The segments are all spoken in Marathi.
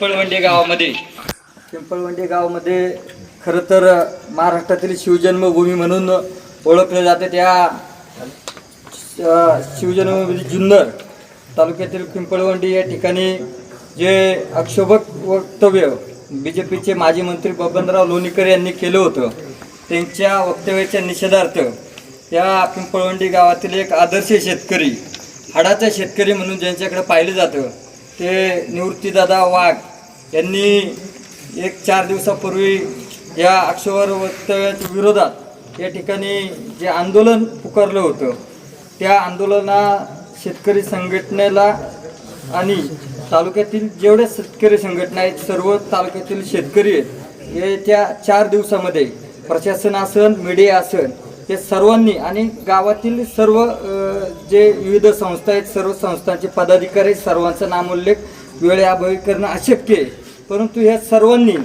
पिंपळवंडी गावामध्ये. पिंपळवंडी गावामध्ये खरं तर महाराष्ट्रातील शिवजन्मभूमी म्हणून ओळखलं जातं त्या शिवजन्मभूमी जुन्नर तालुक्यातील पिंपळवंडी या ठिकाणी जे अक्षोभक वक्तव्य बी जे पीचे माजी मंत्री बबनराव लोणीकर यांनी केलं होतं त्यांच्या वक्तव्याच्या निषेधार्थ या पिंपळवंडी गावातील एक आदर्श शेतकरी हाडाचा शेतकरी म्हणून ज्यांच्याकडे पाहिलं जातं ते निवृत्तीदादा वाघ यांनी एक चार दिवसापूर्वी या अक्षवर वक्तव्याच्या विरोधात या ठिकाणी जे आंदोलन पुकारलं होतं त्या आंदोलना शेतकरी संघटनेला आणि तालुक्यातील जेवढ्या शेतकरी संघटना आहेत सर्व तालुक्यातील शेतकरी आहेत येत्या चार दिवसामध्ये प्रशासन असन मीडिया असन हे सर्वांनी आणि गावातील सर्व जे विविध संस्था आहेत सर्व संस्थांचे पदाधिकारी सर्वांचा नामोल्लेख वेळेअभावी करणं अशक्य आहे. परंतु ह्या सर्वांनी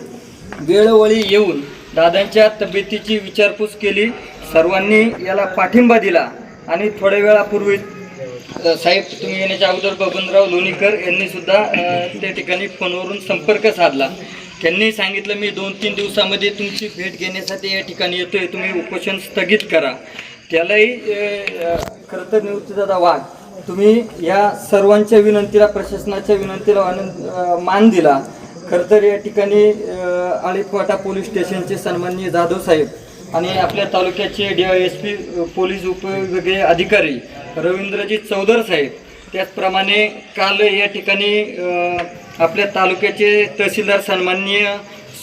वेळोवेळी येऊन दादांच्या तब्येतीची विचारपूस केली. सर्वांनी याला पाठिंबा दिला. आणि थोड्या वेळापूर्वी साहेब तुम्ही येण्याच्या अगोदर बबनराव लोणीकर यांनी सुद्धा त्या ठिकाणी फोनवरून संपर्क साधला. त्यांनी सांगितलं मी दोन तीन दिवसामध्ये तुमची भेट घेण्यासाठी या ठिकाणी येतोय. तुम्ही उपोषण स्थगित करा. त्यालाही खरं तर निवृत्तीदादा वाघ तुम्ही या सर्वांच्या विनंतीला प्रशासनाच्या विनंतीला आनंद मान दिला. खरं तर या ठिकाणी अ, पोलीस स्टेशनचे सन्माननीय जाधव साहेब आणि आपल्या तालुक्याचे D I S P police उपविभागीय अधिकारी रवींद्रजी चौधर साहेब. त्याचप्रमाणे काल या ठिकाणी आपल्या तालुक्याचे तहसीलदार सन्माननीय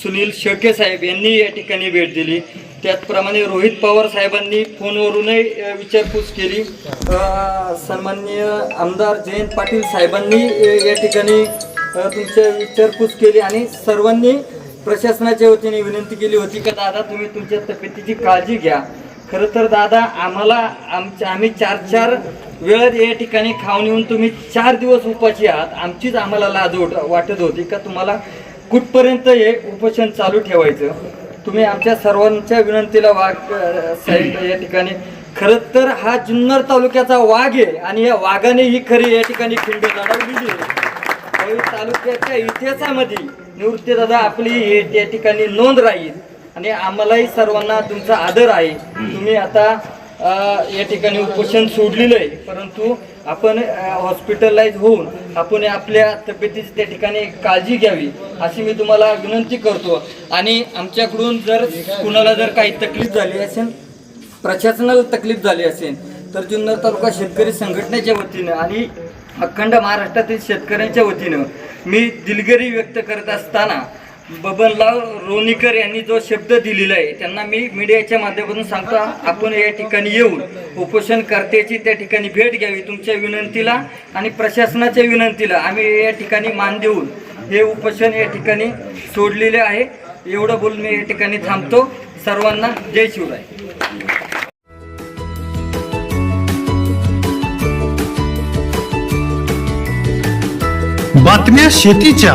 सुनील शेळके साहेब यांनी या ठिकाणी भेट दिली. त्याचप्रमाणे रोहित पवार साहेबांनी फोनवरूनही विचारपूस केली. सन्माननीय आमदार जयंत पाटील साहेबांनी या ठिकाणी तुमच्या विचारपूस केली आणि सर्वांनी प्रशासनाच्या वतीने विनंती केली होती का दादा तुम्ही तुमच्या तब्येतीची काळजी घ्या. खरं तर दादा आम्हाला आमच्या आम्ही चार चार वेळेत या ठिकाणी खाऊन येऊन तुम्ही चार दिवस उपाशी आहात. आमचीच आम्हाला लाज वाटत होती का तुम्हाला कुठपर्यंत हे उपोषण चालू ठेवायचं? तुम्ही आमच्या सर्वांच्या विनंतीला वाघ साहेब या ठिकाणी. खरं तर हा जुन्नर तालुक्याचा वाघ आहे आणि या वाघाने ही खरी या ठिकाणी खिंड लढवलेली आहे. तालुक्याच्या इतिहासामध्ये निवृत्तीदादा आपली हे त्या ठिकाणी नोंद राहील आणि आम्हालाही सर्वांना तुमचा आदर आहे. तुम्ही आता या ठिकाणी उपोषण सोडलेलं आहे. परंतु आपण हॉस्पिटलाइज होऊन आपण आपल्या तब्येतीची त्या ठिकाणी काळजी घ्यावी अशी मी तुम्हाला विनंती करतो. आणि आमच्याकडून जर कुणाला जर काही तकलीफ झाली असेल प्रशासनाला तकलीफ झाली असेल तर जुन्नर तालुका शेतकरी संघटनेच्या वतीनं आणि अखंड महाराष्ट्रातील शेतकऱ्यांच्या वतीनं मी दिलगिरी व्यक्त करत असताना बबनलाल रोणीकर यांनी जो शब्द दिलेला आहे त्यांना मी मीडियाच्या माध्यमातून सांगतो आपण या ठिकाणी येऊन उपोषणकर्त्याची त्या ठिकाणी भेट घ्यावी तुमच्या विनंतीला आणि प्रशासनाच्या विनंतीला आम्ही या ठिकाणी मान देऊन हे उपोषण या ठिकाणी सोडलेले आहे. एवढं बोलून मी या ठिकाणी थांबतो. सर्वांना जय शिवराय. बातम्या शेतीच्या.